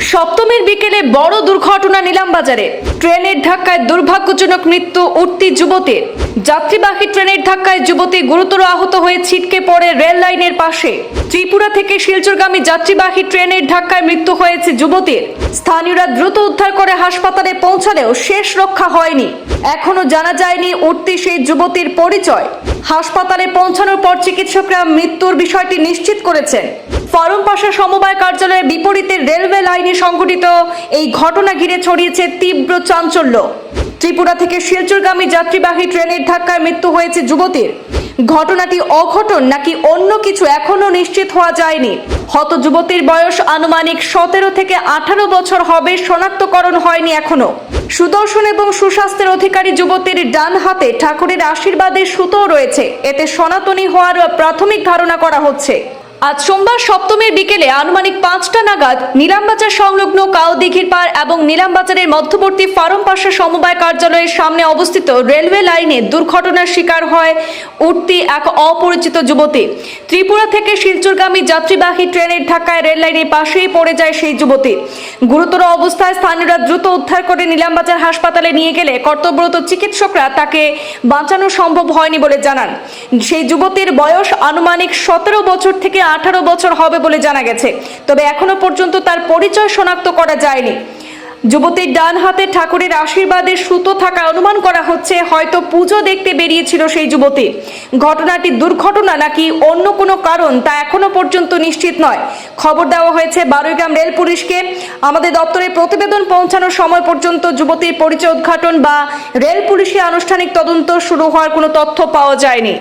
সপ্তমীর বিকেলে বড় দুর্ঘটনা নিলাম বাজারে ট্রেনের ধাক্কায় দুর্ভাগ্যজনক মৃত্যু উঠতি যুবতীর। যাত্রীবাহী ট্রেনের ধাক্কায় যুবতী গুরুতর আহত হয়ে ছিটকে পড়ে রেল লাইনের পাশে। ত্রিপুরা থেকে শিলচরগামী যাত্রীবাহী ট্রেনের ধাক্কায় মৃত্যু হয়েছে যুবতীর। স্থানীয়রা দ্রুত উদ্ধার করে হাসপাতালে পৌঁছালেও শেষ রক্ষা হয়নি। এখনও জানা যায়নি উঠতি সেই যুবতীর পরিচয়। হাসপাতালে পৌঁছানোর পর চিকিৎসকরা মৃত্যুর বিষয়টি নিশ্চিত করেছেন। ফরম পাশা সমবায় কার্যালয়ের বিপরীতে রেলওয়ে লাইনে সংঘটিত এই ঘটনা ঘিরে ছড়িয়েছে তীব্র চাঞ্চল্য। ত্রিপুরা থেকে শিলচরগামী যাত্রীবাহী ট্রেনের ধাক্কায় মৃত্যু হয়েছে যুবতীর। ঘটনাটি অঘটন নাকি অন্য কিছু এখনও নিশ্চিত হওয়া যায়নি? হত যুবতীর বয়স আনুমানিক সতেরো থেকে আঠারো বছর হবে, শনাক্তকরণ হয়নি এখনও। সুদর্শন এবং সুস্বাস্থ্যের অধিকারী যুবতীর ডান হাতে ঠাকুরের আশীর্বাদের সুতো রয়েছে। এতে সনাতনী হওয়ার প্রাথমিক ধারণা করা হচ্ছে। আজ সোমবার সপ্তমীর বিকেলে আনুমানিক পাঁচটা নাগাদ নিলামবাজার সংলগ্ন কাউদিঘির পাড় এবং নিলামবাজারের মধ্যবর্তী ফার্ম পাশা সমবায় কার্যালয়ের সামনে অবস্থিত রেলওয়ে লাইনে দুর্ঘটনার শিকার হয় উঠতি এক অপরিচিত যুবতী। ত্রিপুরা থেকে শিলচরগামী যাত্রীবাহী ট্রেনের ধাক্কায় রেল লাইনের পাশেই পড়ে যায় সেই যুবতী। গুরুতর অবস্থায় স্থানীয়রা দ্রুত উদ্ধার করে নিলামবাজার হাসপাতালে নিয়ে গেলে কর্তব্যরত চিকিৎসকরা তাকে বাঁচানো সম্ভব হয়নি বলে জানান। সেই যুবতীর বয়স আনুমানিক সতেরো বছর থেকে আঠারো বছর হবে বলে জানা গেছে। তবে এখনও পর্যন্ত তার পরিচয় শনাক্ত করা যায়নি। যুবতীর ডান হাতে ঠাকুরের আশীর্বাদের সুতো থাকা অনুমান করা হচ্ছে, হয়তো পুজো দেখতে বেরিয়েছিল সেই যুবতী। ঘটনাটি দুর্ঘটনা নাকি অন্য কোনো কারণ তা এখনও পর্যন্ত নিশ্চিত নয়। খবর দেওয়া হয়েছে বারুইগ্রাম রেল পুলিশকে। আমাদের দপ্তরে প্রতিবেদন পৌঁছানোর সময় পর্যন্ত যুবতীর পরিচয় উদ্ঘাটন বা রেল পুলিশে আনুষ্ঠানিক তদন্ত শুরু হওয়ার কোনো তথ্য পাওয়া যায়নি।